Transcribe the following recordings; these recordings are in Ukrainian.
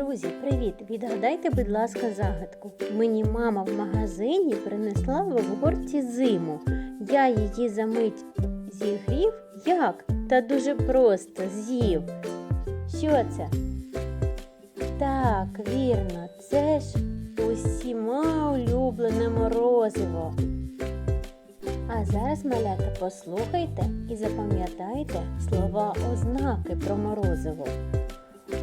Друзі, привіт! Відгадайте, будь ласка, загадку. Мені мама в магазині принесла в обгорці зиму. Я її за мить зігрів. Як? Та дуже просто з'їв. Що це? Так, вірно, це ж усіма улюблене морозиво. А зараз, малята, послухайте і запам'ятайте слова ознаки про морозиво.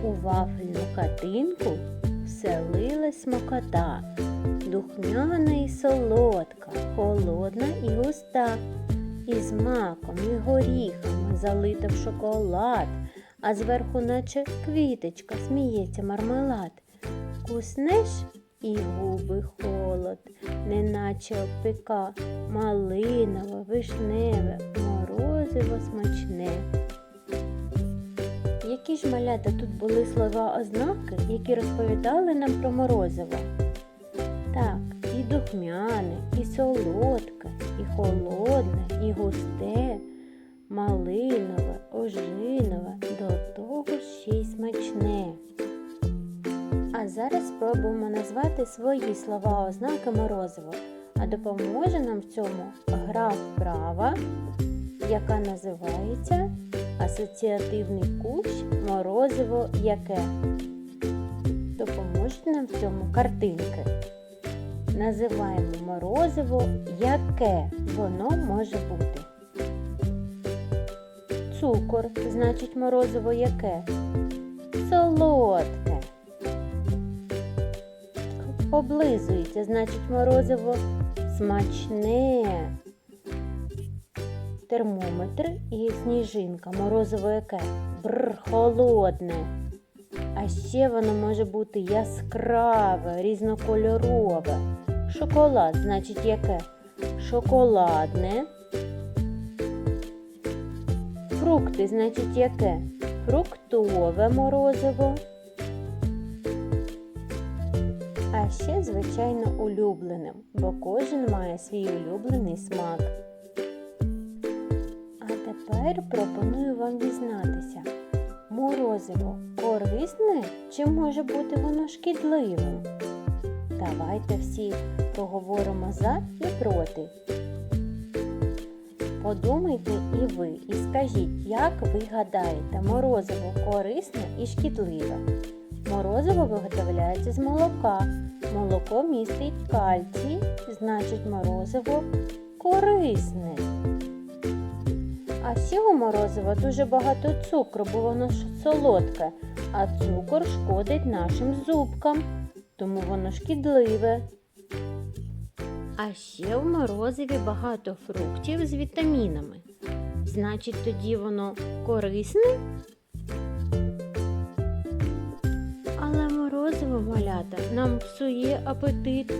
У вафельну хатинку вселилась смокота, духмяна і солодка, холодна і густа, із маком і горіхами залита в шоколад, а зверху, наче квіточка, сміється мармелад. Куснеш і губи холод, неначе опека, малинове, вишневе, морозиво смачне. Які ж малята тут були слова ознаки, які розповідали нам про морозиво? Так, і духмяне, і солодке, і холодне, і густе, малинове, ожинове, до того ще й смачне. А зараз спробуємо назвати свої слова ознаки морозиво, а допоможе нам в цьому гра вправа, яка називається Асоціативний кущ морозиво яке. Допоможуть нам в цьому картинки. Називаємо морозиво яке воно може бути. Цукор значить морозиво яке? Солодке. Облизується, значить морозиво смачне. Термометр і сніжинка. Морозиво яке? Бр, холодне. А ще воно може бути яскраве, різнокольорове. Шоколад, значить яке? Шоколадне. Фрукти, значить яке? Фруктове морозиво. А ще, звичайно, улюбленим, бо кожен має свій улюблений смак. Тепер пропоную вам дізнатися, морозиво корисне чи може бути воно шкідливим? Давайте всі проговоримо за і проти. Подумайте і ви, і скажіть, як ви гадаєте, морозиво корисне і шкідливе? Морозиво виготовляється з молока. Молоко містить кальцій, значить морозиво корисне. У морозива дуже багато цукру, бо воно солодке, а цукор шкодить нашим зубкам, тому воно шкідливе. А ще в морозиві багато фруктів з вітамінами. Значить, тоді воно корисне? Морозиво малята нам псує апетит,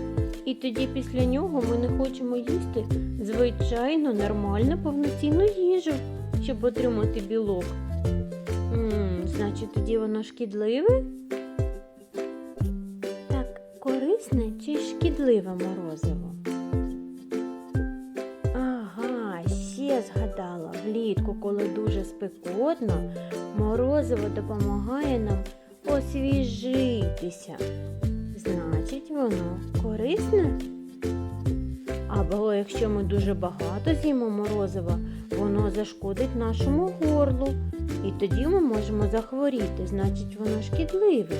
і тоді після нього ми не хочемо їсти звичайно нормальну повноцінну їжу, щоб отримати білок. М, значить, тоді воно шкідливе? Так, корисне чи шкідливе морозиво? Ага, ще згадала, влітку, коли дуже спекотно, морозиво допомагає нам освіжитися. Значить, воно корисне? Або якщо ми дуже багато з'їмо морозива, воно зашкодить нашому горлу. І тоді ми можемо захворіти, значить воно шкідливе.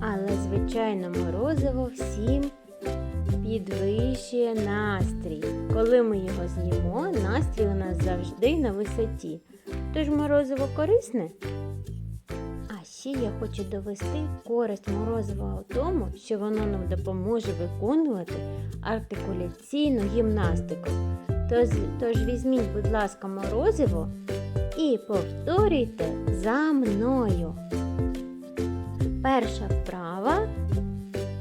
Але, звичайно, морозиво всім підвищує настрій. Коли ми його з'їмо, настрій у нас завжди на висоті. Тож морозиво корисне? Ще я хочу довести користь морозива у тому, що воно нам допоможе виконувати артикуляційну гімнастику. Тож, тож візьміть, будь ласка, морозиво і повторюйте за мною. Перша вправа.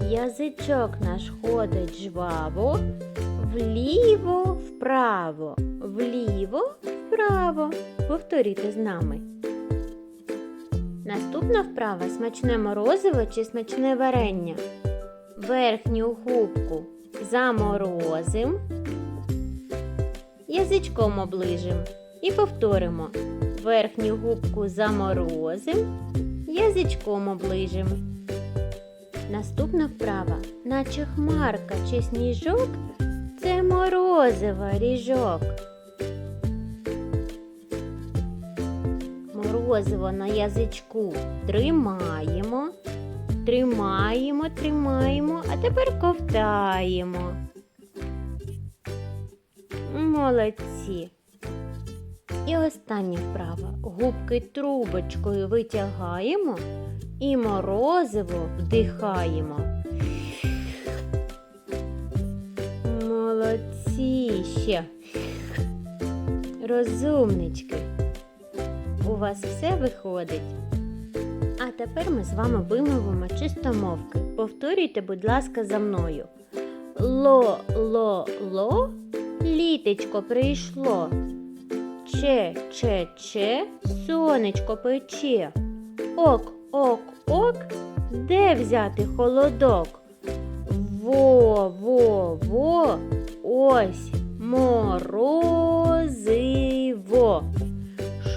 Язичок наш ходить жваво, вліво, вправо, вліво, вправо. Повторюйте з нами. Наступна вправа смачне морозиво чи смачне варення. Верхню губку заморозим, язичком оближим і повторимо. Верхню губку заморозим, язичком оближемо. Наступна вправа, наче хмарка чи сніжок, це морозива ріжок. Морозиво на язичку тримаємо, тримаємо, тримаємо, а тепер ковтаємо. Молодці. І остання вправа. Губки трубочкою витягаємо і морозиво вдихаємо. Молодці ще. Розумнички. У вас все виходить. А тепер ми з вами вимовимо чистомовки. Повторюйте, будь ласка, за мною. Ло, ло, ло, літечко прийшло. Че, че, че, сонечко пече. Ок, ок, ок, де взяти холодок? Во, во, во, ось морозиво.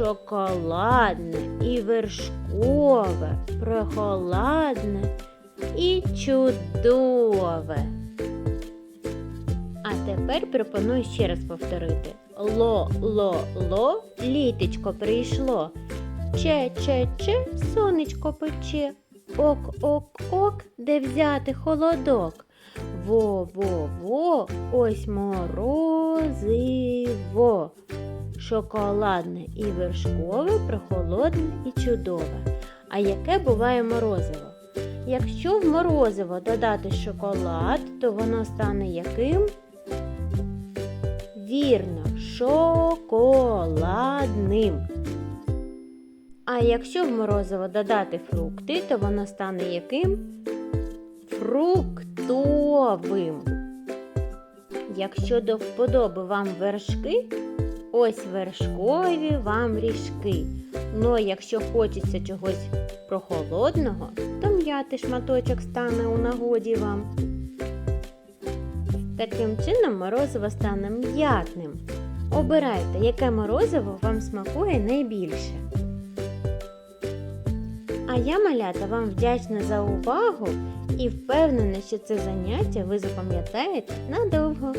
Шоколадне і вершкове, прохоладне і чудове. А тепер пропоную ще раз повторити. Ло, ло, ло, літечко прийшло. Че, че, че, сонечко пече. Ок, ок, ок, де взяти холодок. Во, во, во, ось морозиво. Шоколадне і вершкове, прохолодне і чудове. А яке буває морозиво? Якщо в морозиво додати шоколад, то воно стане яким? Вірно, шоколадним. А якщо в морозиво додати фрукти, то воно стане яким? Фруктовим. Якщо до вподоби вам вершки, ось вершкові вам ріжки. Ну, якщо хочеться чогось прохолодного, то м'ятий шматочок стане у нагоді вам. Таким чином морозиво стане м'ятним. Обирайте, яке морозиво вам смакує найбільше. А я, малята, вам вдячна за увагу і впевнена, що це заняття ви запам'ятаєте надовго.